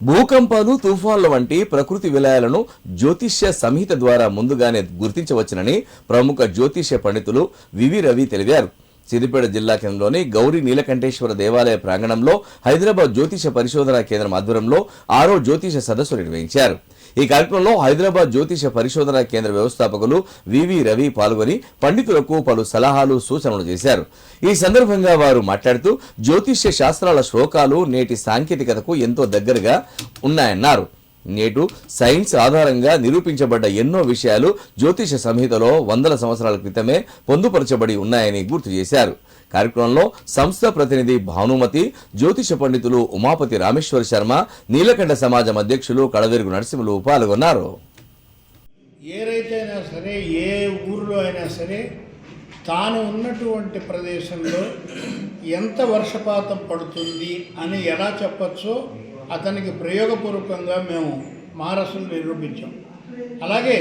భూకంపాలు తుఫాన్ల వంటి ప్రకృతి విలయాలను జ్యోతిష్య సంహిత ద్వారా ముందుగానే గుర్తించవచ్చునని ప్రముఖ జ్యోతిష్య పండితులు వివి రవి తెలిపారు. సిద్దిపేట జిల్లా కేంద్రంలోని గౌరీ నీలకంఠేశ్వర దేవాలయ ప్రాంగణంలో హైదరాబాద్ జ్యోతిష పరిశోధనా కేంద్రం ఆధ్వర్యంలో ఆరో జ్యోతిష సదస్సు నిర్వహించారు. ఈ కార్యక్రమంలో హైదరాబాద్ జ్యోతిష పరిశోధనా కేంద్ర వ్యవస్థాపకులు వివి రవి పాల్గొని పండితులకు పలు సలహాలు సూచనలు చేశారు. ఈ సందర్భంగా వారు మాట్లాడుతూ జ్యోతిష్య శాస్త్రాల శ్లోకాలు నేటి సాంకేతికతకు ఎంతో దగ్గరగా ఉన్నాయన్నారు. నేటు సైన్స్ ఆధారంగా నిరూపించబడ్డ ఎన్నో విషయాలు జ్యోతిష సంహితలో వందల సంవత్సరాల క్రితమే పొందుపరచబడి ఉన్నాయని గుర్తు చేశారు. కార్యక్రమంలో సంస్థ ప్రతినిధి భానుమతి జ్యోతిష పండితులు ఉమాపతి రామేశ్వర శర్మ నీలకంఠ సమాజం అధ్యక్షులు కడవెరుగు నరసింహులు పాల్గొన్నారు. ఏ రైతైనా సరే ఏ ఊరిలో అయినా సరే తాను ఉన్నటువంటి ప్రదేశంలో ఎంత వర్షపాతం పడుతుంది అని ఎలా చెప్పచ్చో అతనికి ప్రయోగపూర్వకంగా మేము మహారాష్ట్రలో నిరూపించాం. అలాగే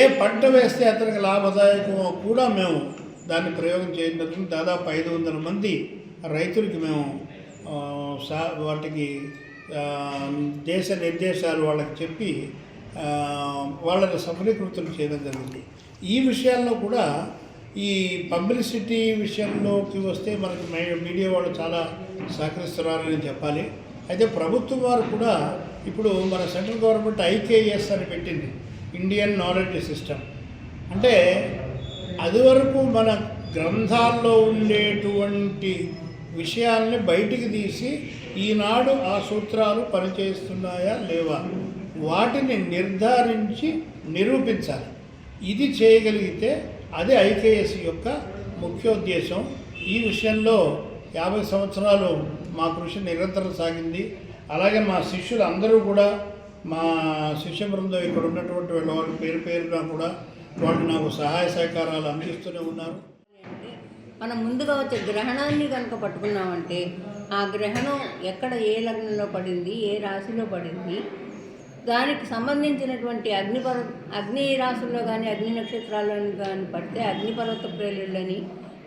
ఏ పంట వేస్తే అతనికి లాభదాయకమో కూడా మేము దాన్ని ప్రయోగం చేయడం దాదాపు ఐదు వందల మంది రైతులకి మేము సా వాటికి దేశ నిర్దేశాలు వాళ్ళకి చెప్పి వాళ్ళని సఫలీకృతులు చేయడం జరిగింది. ఈ విషయాల్లో కూడా ఈ పబ్లిసిటీ విషయంలోకి వస్తే మనకి మీడియా వాళ్ళు చాలా సహకరిస్తున్నారని చెప్పాలి. అయితే ప్రభుత్వం వారు కూడా ఇప్పుడు మన సెంట్రల్ గవర్నమెంట్ ఐకేఎస్ అని పెట్టింది. Indian knowledge system. అంటే అది వరకు మన గ్రంథాల్లో ఉండేటువంటి విషయాల్ని బయటికి తీసి ఈనాడు ఆ సూత్రాలు పనిచేస్తున్నాయా లేవా? వాటిని నిర్ధారించి నిరూపించాలి. ఇది చేయగలిగితే అది ఐకేఎస్ యొక్క ముఖ్యోద్దేశం. ఈ విషయంలో యాభై సంవత్సరాలు మా కృషి నిరంతరం సాగింది. అలాగే మా శిష్యులు అందరూ కూడా మా శిష్య బృందం ఇక్కడ ఉన్నటువంటి వాళ్ళ వాళ్ళ పేరు పేరుగా కూడా వాళ్ళు నాకు సహాయ సహకారాలు అందిస్తూనే ఉన్నారు. మనం ముందుగా వచ్చే గ్రహణాన్ని కనుక పట్టుకున్నామంటే ఆ గ్రహణం ఎక్కడ ఏ లగ్నంలో పడింది ఏ రాశిలో పడింది దానికి సంబంధించినటువంటి అగ్నిపర్వ అగ్ని రాశుల్లో కానీ అగ్ని నక్షత్రాల్లో కానీ పడితే అగ్నిపర్వత ప్రేలుళ్ళని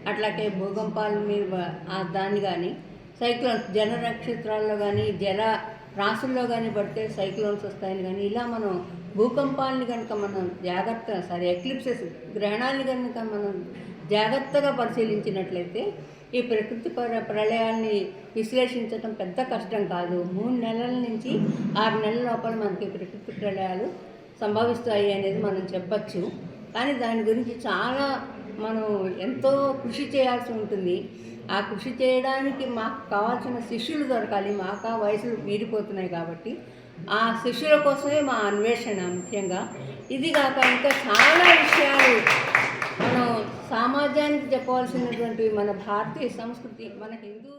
అట్లాగే భూకంపాల మీద దాన్ని కానీ సైక్లోన్ జల నక్షత్రాల్లో కానీ జల రాశుల్లో కానీ పడితే సైక్లోన్స్ వస్తాయని కానీ ఇలా మనం భూకంపాలని కనుక మనం జాగ్రత్త సారీ ఎక్లిప్సెస్ గ్రహణాన్ని కనుక మనం జాగ్రత్తగా పరిశీలించినట్లయితే ఈ ప్రకృతి ప్ర- ప్రళయాల్ని విశ్లేషించడం పెద్ద కష్టం కాదు. మూడు నెలల నుంచి ఆరు నెలల లోపల మనకి ప్రకృతి ప్రళయాలు సంభవిస్తాయి అనేది మనం చెప్పచ్చు. కానీ దాని గురించి చాలా మనం ఎంతో కృషి చేయాల్సి ఉంటుంది. ఆ కృషి చేయడానికి మాకు కావాల్సిన శిష్యులు దొరకాలి. మాకు ఆ వయసులు మీరిపోతున్నాయి కాబట్టి ఆ శిష్యుల కోసమే మా అన్వేషణ ముఖ్యంగా. ఇది కాక ఇంకా చాలా విషయాలు మనం సమాజానికి చెప్పవలసినటువంటి మన భారతీయ సంస్కృతి మన హిందూ